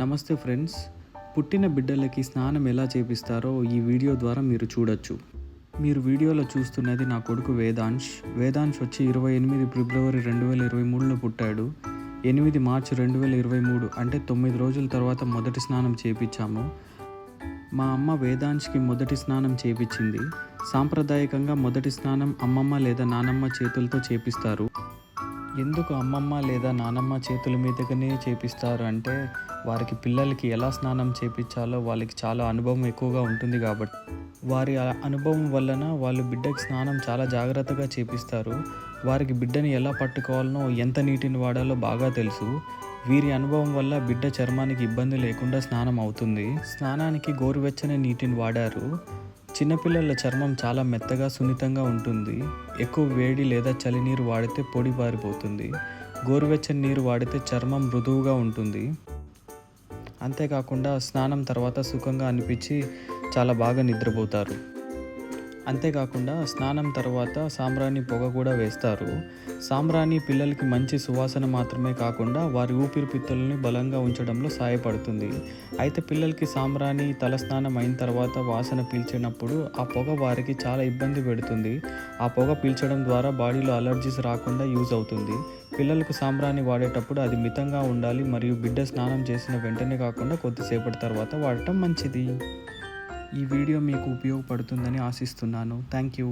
నమస్తే ఫ్రెండ్స్. పుట్టిన బిడ్డలకి స్నానం ఎలా చేపిస్తారో ఈ వీడియో ద్వారా మీరు చూడొచ్చు. మీరు వీడియోలో చూస్తున్నది నా కొడుకు వేదాంశ్. వేదాంశ్ వచ్చి ఇరవై ఎనిమిది ఫిబ్రవరి రెండు వేల ఇరవై మూడులో పుట్టాడు. ఎనిమిది మార్చి రెండు వేల ఇరవై మూడు అంటే తొమ్మిది రోజుల తర్వాత మొదటి స్నానం చేపించాము మా అమ్మ వేదాంశ్కి మొదటి స్నానం చేపించింది సాంప్రదాయకంగా మొదటి స్నానం అమ్మమ్మ లేదా నానమ్మ చేతులతో చేపిస్తారు. ఎందుకు అమ్మమ్మ లేదా నానమ్మ చేతుల మీదగానే చేపిస్తారు? అంటే వారికి పిల్లలకి ఎలా స్నానం చేపించాలో వాళ్ళకి చాలా అనుభవం ఎక్కువగా ఉంటుంది కాబట్టి వారి అనుభవం వలన వాళ్ళు బిడ్డకి స్నానం చాలా జాగ్రత్తగా చేపిస్తారు. వారికి బిడ్డని ఎలా పట్టుకోవాలనో ఎంత నీటిని వాడాలో బాగా తెలుసు. వీరి అనుభవం వల్ల బిడ్డ చర్మానికి ఇబ్బంది లేకుండా స్నానం అవుతుంది. స్నానానికి గోరువెచ్చని నీటిని వాడారు. చిన్నపిల్లల చర్మం చాలా మెత్తగా సున్నితంగా ఉంటుంది. ఎక్కువ వేడి లేదా చలి నీరు వాడితే పొడి బారిపోతుంది గోరువెచ్చని నీరు వాడితే చర్మం మృదువుగా ఉంటుంది. అంతేకాకుండా స్నానం తర్వాత సుఖంగా అనిపించి చాలా బాగా నిద్రపోతారు. అంతేకాకుండా స్నానం తర్వాత సాంబ్రాణి పొగ కూడా వేస్తారు. సాంబ్రాణి పిల్లలకి మంచి సువాసన మాత్రమే కాకుండా వారి ఊపిరితిత్తులని బలంగా ఉంచడంలో సహాయపడుతుంది అయితే పిల్లలకి సాంబ్రాణి తలస్నానం అయిన తర్వాత వాసన పీల్చినప్పుడు ఆ పొగ వారికి చాలా ఇబ్బంది పెడుతుంది. ఆ పొగ పీల్చడం ద్వారా బాడీలో అలర్జీస్ రాకుండా యూజ్ అవుతుంది. పిల్లలకు సాంబ్రాణి వాడేటప్పుడు అది మితంగా ఉండాలి మరియు బిడ్డ స్నానం చేసిన వెంటనే కాకుండా కొద్దిసేపటి తర్వాత వాడటం మంచిది. ఈ వీడియో మీకు ఉపయోగపడుతుందని ఆశిస్తున్నాను. Thank you